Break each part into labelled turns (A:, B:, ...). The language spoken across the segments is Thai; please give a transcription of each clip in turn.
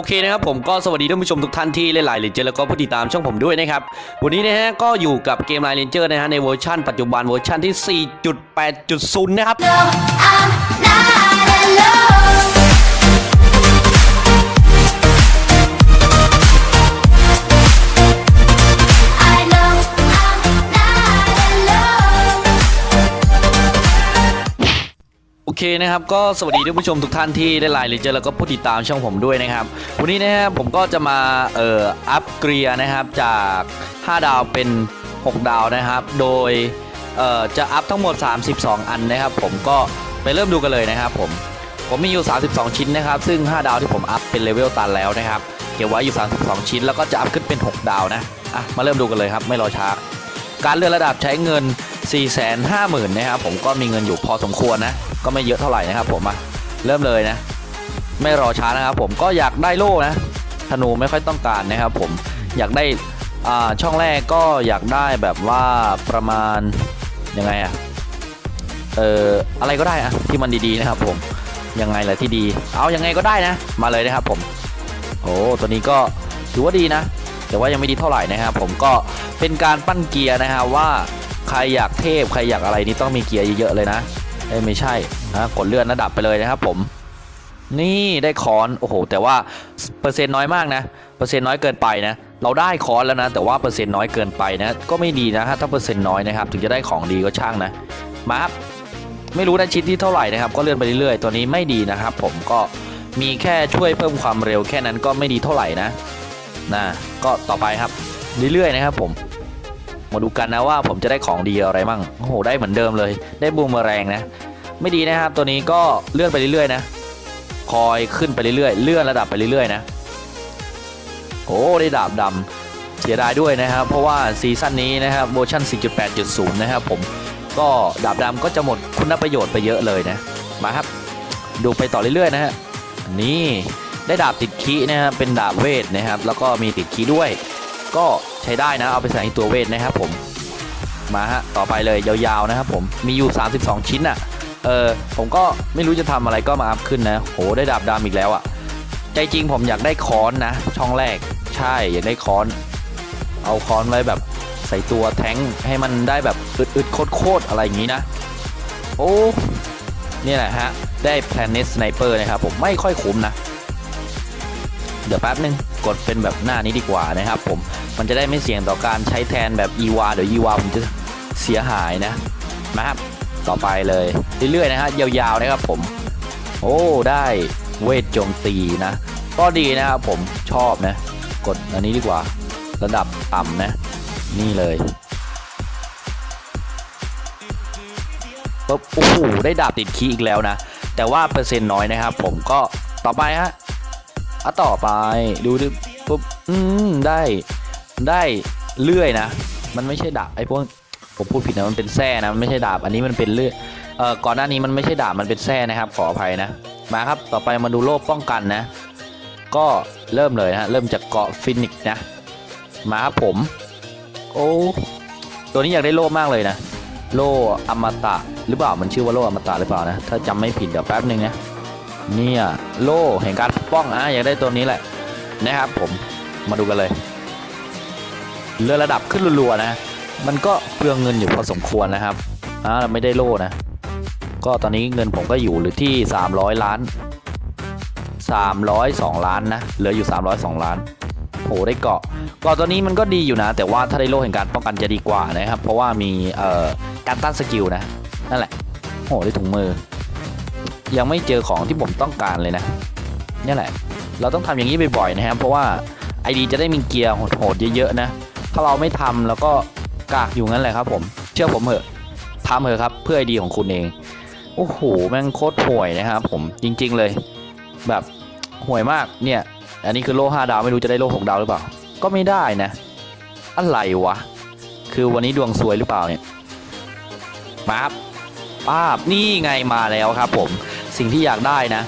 A: โอเคนะครับผมก็สวัสดีท่านผู้ชมทุกท่านที่เล่นไลน์เลนเจอร์แล้วก็ผู้ติดตามช่องผมด้วยนะครับ วันนี้นะฮะก็อยู่กับเกมไลน์เลนเจอร์นะฮะในเวอร์ชันปัจจุบันเวอร์ชันที่ 4.8.0 นะครับ
B: No,
A: เคนะครับก็สวัสดีท่านผู้ชมทุกท่านที่ได้ไลน์เลนเจอแล้วก็ผู้ติดตามช่องผมด้วยนะครับ วันนี้นะฮะผมก็จะมาเอ่ออัพเกรียนะครับจาก 5 ดาวเป็น 6 ดาวนะครับ โดยเอ่อจะอัพทั้งหมด 32 อันนะครับ ผมก็ไปเริ่มดูกันเลยนะครับผมผมมีอยู่ 32 ชิ้นนะครับ ซึ่ง 5 ดาวที่ผมอัพเป็นเลเวลตันแล้วนะครับเก็บไว้อยู่ 32 ชิ้น แล้วก็จะอัพขึ้นเป็น 6 ดาวนะอะมาเริ่มดูกันเลยครับไม่รอช้า การเลื่อนระดับใช้เงิน 450,000นะครับผมก็มีเงินอยู่พอสมควรนะ ก็ไม่เยอะเท่าไหร่นะครับผมมาเริ่มเลยนะ ไม่รอช้านะครับผมก็อยากได้โล่นะธนูไม่ค่อยต้องการนะครับผมอยากได้อ่าช่องแรกก็อยากได้แบบว่าประมาณยังไงอะเอออะไรก็ได้อะที่มันดีๆนะครับผมยังไงล่ะที่ดี เอายังไงก็ได้นะ มาเลยนะครับผมโอ้ตัวนี้ก็ถือว่าดีนะ แต่ว่ายังไม่ดีเท่าไหร่นะครับผมก็เป็นการปั้นเกียร์นะฮะว่าใครอยากเทพใครอยากอะไรนี่ต้องมีเกียร์เยอะๆเลยนะ เอ้ไม่ใช่นะกดเลื่อนระดับไปเลยนะครับผมนี่ได้คอนโอ้โหแต่ว่าเปอร์เซ็นต์น้อยมากนะเปอร์เซ็นต์น้อยเกินไปนะเราได้คอนแล้วนะ แต่ว่าเปอร์เซ็นต์น้อยเกินไปนะก็ไม่ดีนะถ้าเปอร์เซ็นต์น้อยนะครับถึงจะได้ของดีก็ช่างนะมาครับไม่รู้ได้ชิ้นที่เท่าไหร่นะครับก็เลื่อนไปเรื่อยๆตัวนี้ไม่ดีนะครับ ผมก็มีแค่ช่วยเพิ่มความเร็วแค่นั้นก็ไม่ดีเท่าไหร่นะนะก็ต่อไปครับเรื่อยๆนะครับผม มาดูกันนะว่าผมจะได้ของดีอะไรมั่งโอ้โหได้เหมือนเดิมเลย ได้บูมเมอแรงนะ ไม่ดีนะครับ ตัวนี้ก็เลื่อนไปเรื่อยๆนะ คอยขึ้นไปเรื่อยๆ เลื่อนระดับไปเรื่อยๆนะ โอ้ได้ดาบดำเสียดายด้วยนะครับ เพราะว่าซีซั่นนี้นะครับเวอร์ชัน4.8.0 นะครับผมก็ดาบดำก็จะหมดคุณประโยชน์ไปเยอะเลยนะ มาครับ ดูไปต่อเรื่อยๆนะฮะนี่ได้ดาบติดคีนะครับเป็นดาบเวทนะครับ แล้วก็มีติดคีด้วย ก็ใช้ได้นะเอาไปใส่ในตัวเวทนะครับผมมาฮะต่อไปเลยยาวๆนะครับผมมีอยู่ 32 ชิ้นอะ่ะเออผมก็ไม่รู้จะทำอะไรก็มาอัพขึ้นนะโหได้ดาบดำอีกแล้วอะ่ะใจจริงผมอยากได้ค้อนนะ ช่องแรกใช่อยากได้ค้อน เอาค้อนไว้แบบใส่ตัวแทงให้มันได้แบบอึดๆโคตรๆอะไรอย่างนี้นะ โอ้นี่แหละฮะได้ Planet Sniper นะครับผมไม่ค่อยคุ้มนะ เดี๋ยวแป๊บนึงกดเป็นแบบหน้านี้ดีกว่านะครับผมมันจะได้ไม่เสี่ยงต่อการใช้แทนแบบ EVA เดี๋ยว EVA ผมจะเสียหายนะมาครับต่อไปเลยเรื่อยๆนะฮะยาวๆนะครับผม โอ้ได้เวทโจมตีนะ ก็ดีนะครับผมชอบนะ กดอันนี้ดีกว่า ระดับต่ำนะ นี่เลยปุ๊บโอ้โหได้ดาบติดคีอีกแล้วนะ แต่ว่าเปอร์เซ็นต์น้อยนะครับผมก็ต่อไปฮะ อะต่อไปดูดิปุ๊บอืมได้ได้เลื่อยนะ มันไม่ใช่ดาบไอ้พวกผมพูดผิดนะมันเป็นแส้นะมันไม่ใช่ดาบ อันนี้มันเป็นเลื่อยเอ่อก่อนหน้านี้มันไม่ใช่ดาบมันเป็นแส้นะครับ ขออภัยนะมาครับต่อไปมาดูโล่ป้องกันนะ ก็เริ่มเลยนะเริ่มจากเกาะฟินิกซ์นะมาครับผม โอ้ตัวนี้อยากได้โล่มากเลยนะ โล่อมตะหรือเปล่ามันชื่อว่าโล่อมตะหรือเปล่านะถ้าจำไม่ผิดเดี๋ยวแป๊บนึงนะ เนี่ยโล่แห่งการปกป้องอะอยากได้ตัวนี้แหละนะครับผมมาดูกันเลยเลื่อนระดับขึ้นรัวๆนะ มันก็เปลืองเงินอยู่พอสมควรนะครับอ่าไม่ได้โล่นะ ก็ตอนนี้เงินผมก็อยู่หรือที่ 300 ล้าน 302 ล้านนะเหลืออยู่ 302 ล้านโหได้เกาะเกาะตัวนี้มันก็ดีอยู่นะ แต่ว่าถ้าได้โล่แห่งการป้องกันจะดีกว่านะครับ เพราะว่ามีเอ่อการต้านสกิลนะนั่นแหละโหได้ถุงมือ ยังไม่เจอของที่ผมต้องการเลยนะนี่แหละ เราต้องทำอย่างนี้บ่อยๆนะครับ เพราะว่าไอดีจะได้มีเกียร์โหดๆเยอะๆนะ ถ้าเราไม่ทำแล้วก็กากอยู่งั้นแหละครับ ผม เชื่อผมเถอะทำเถอะครับ เพื่อไอดีของคุณเอง โอ้โห แม่งโคตรห่วยนะครับผม จริง ๆ เลย แบบห่วยมาก เนี่ย อันนี้คือโล่5ดาวไม่รู้จะได้โล่6ดาวหรือเปล่า ก็ไม่ได้นะ อะไรวะ คือวันนี้ดวงซวยหรือเปล่าเนี่ยมาครับป้าบนี่ไงมาแล้วครับผม สิ่งที่อยากได้นะ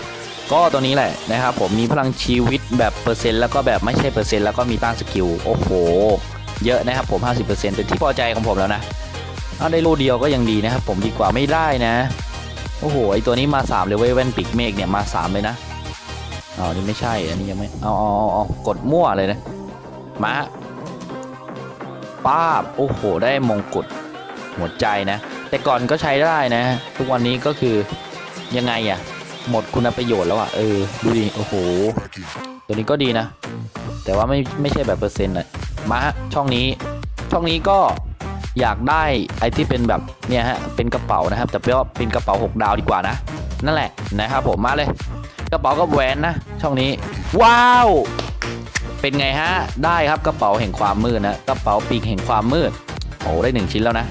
A: ก็ตัวนี้แหละนะครับผมมีพลังชีวิตแบบเปอร์เซ็นต์แล้วก็แบบไม่ใช่เปอร์เซ็นต์แล้วก็มีต้านสกิลโอ้โห เยอะนะครับผม 50%เป็นที่พอใจของผมแล้วนะถ้าได้โลเดียวก็ยังดีนะครับผมดีกว่าไม่ได้นะ โอ้โหไอตัวนี้มา3เลยเว้ยแว่นปีกเมฆเนี่ยมา3เลยนะอ๋อนี่ไม่ใช่อันนี้ยังไม่เอาเอาเอาเอากดมั่วเลยนะมาป้าบโอ้โห ได้มงกุฎหัวใจนะ แต่ก่อนก็ใช้ได้นะ ทุกวันนี้ก็คือ ยังไงอะหมดคุณประโยชน์แล้วอะเออ ดูดิ โอ้โห ตัวนี้ก็ดีนะ แต่ว่าไม่ไม่ใช่แบบเปอร์เซ็นต์อะมาช่องนี้ ช่องนี้ก็อยากได้ไอ้ที่เป็นแบบเนี่ยฮะ เป็นกระเป๋านะครับ แต่เป็นว่าเป็นกระเป๋า 6 ดาวดีกว่านะ นั่นแหละนะครับผมมาเลย กระเป๋ากับแหวนนะ ช่องนี้ ว้าว เป็นไงฮะ ได้ครับกระเป๋าแห่งความมืดนะ กระเป๋าปีกแห่งความมืด โอ้ได้หนึ่งชิ้นแล้วนะ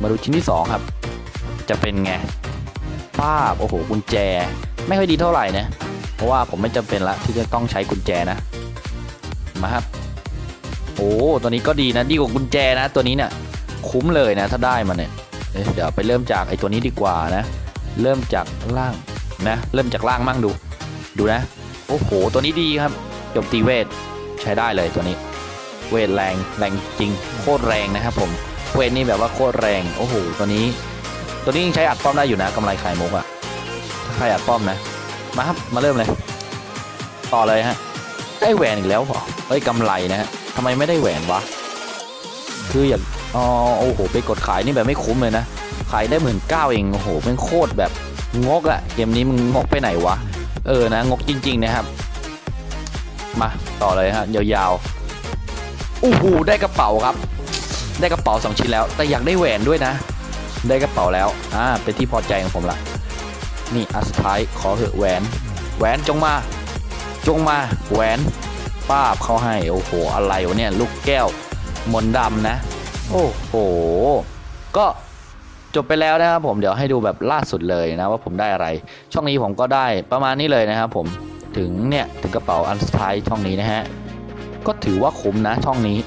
A: มาดูชิ้นที่สองครับ จะเป็นไง ป้าบโอ้โหกุญแจ ไม่ค่อยดีเท่าไหร่นะเพราะว่าผมไม่จำเป็นละที่จะต้องใช้กุญแจนะมาครับโอ้ตัวนี้ก็ดีนะดีกว่ากุญแจนะ ตัวนี้เนี่ยคุ้มเลยนะ ถ้าได้มาเนี่ยเเดี๋ยวไปเริ่มจากไอ้ตัวนี้ดีกว่านะ เริ่มจากล่างนะ เริ่มจากล่างมั่งดู ดูนะ โอ้โห ตัวนี้ดีครับจมตีเวทใช้ได้เลยตัวนี้ เวทแรงแรงจริงโคตรแรงนะครับผมเวทนี่แบบว่าโคตรแรง โอ้โหตัวนี้ ตัวนี้ยังใช้อัดป้อมได้อยู่นะกำไรไข่มุกอะถ้าใครอัดป้อมนะ มาครับมาเริ่มเลย ต่อเลยฮะได้แหวนอีกแล้วเหรอเฮ้ยกำไรนะฮะทำไมไม่ได้แหวนวะคืออย่างอ๋อโอ้โหไปกดขายนี่แบบไม่คุ้มเลยนะขายได้หมื่นเก้าเองโอ้โหเป็นโคตรแบบงกอะเกมนี้มึงงกไปไหนวะเออนะงกจริง ๆ นะครับ มาต่อเลยฮะยาวๆโอ้โหได้กระเป๋าครับ ได้กระเป๋าสองชิ้นแล้ว แต่อยากได้แหวนด้วยนะ ได้กระเป๋าแล้ว อ่า เป็นที่พอใจของผมละ นี่อันสุดท้ายขอเหอะแหวน แหวนจงมา จงมาแหวนป้าบเขาให้ โอ้โห อะไรวะเนี่ย ลูกแก้ว มนดำนะ โอ้โห ก็จบไปแล้วนะครับผม เดี๋ยวให้ดูแบบล่าสุดเลยนะว่าผมได้อะไร ช่องนี้ผมก็ได้ประมาณนี้เลยนะครับผม ถึงเนี่ยถึงกระเป๋าอันสุดท้ายช่องนี้นะฮะ ก็ถือว่าคุ้มนะช่องนี้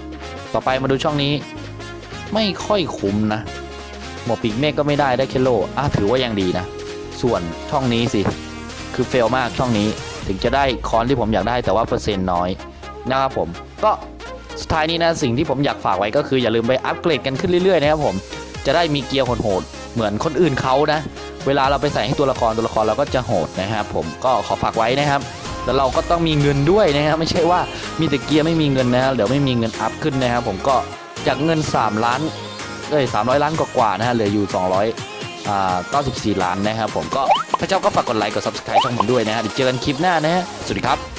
A: ต่อไปมาดูช่องนี้ ไม่ค่อยคุ้มนะ หมวกปีกเมฆก็ไม่ได้ได้แค่โลอะถือว่ายังดีนะ ส่วนช่องนี้สิ คือเฟลมากช่องนี้ถึงจะได้คอนที่ผมอยากได้แต่ว่าเปอร์เซ็นต์น้อยนะครับผมก็สุดท้ายนี้นะสิ่งที่ผมอยากฝากไว้ก็คืออย่าลืมไปอัปเกรดกันขึ้นเรื่อยๆนะครับผมจะได้มีเกียร์โหดๆเหมือนคนอื่นเขานะ เวลาเราไปใส่ให้ตัวละครตัวละครเราก็จะโหดนะครับผมก็ขอฝากไว้นะครับแล้วเราก็ต้องมีเงินด้วยนะครับไม่ใช่ว่ามีแต่เกียร์ไม่มีเงินนะครับเดี๋ยวไม่มีเงินอัพขึ้นนะครับผมก็จากเงิน 3 ล้าน เอ้ย300 ล้านกว่าๆนะฮะเหลืออยู่200อ่า94 ล้านนะครับผมก็พระเจ้าก็ฝากกดไลค์กด subscribe ช่องผมด้วยนะฮะเดี๋ยวเจอกันคลิปหน้านะฮะสวัสดีครับ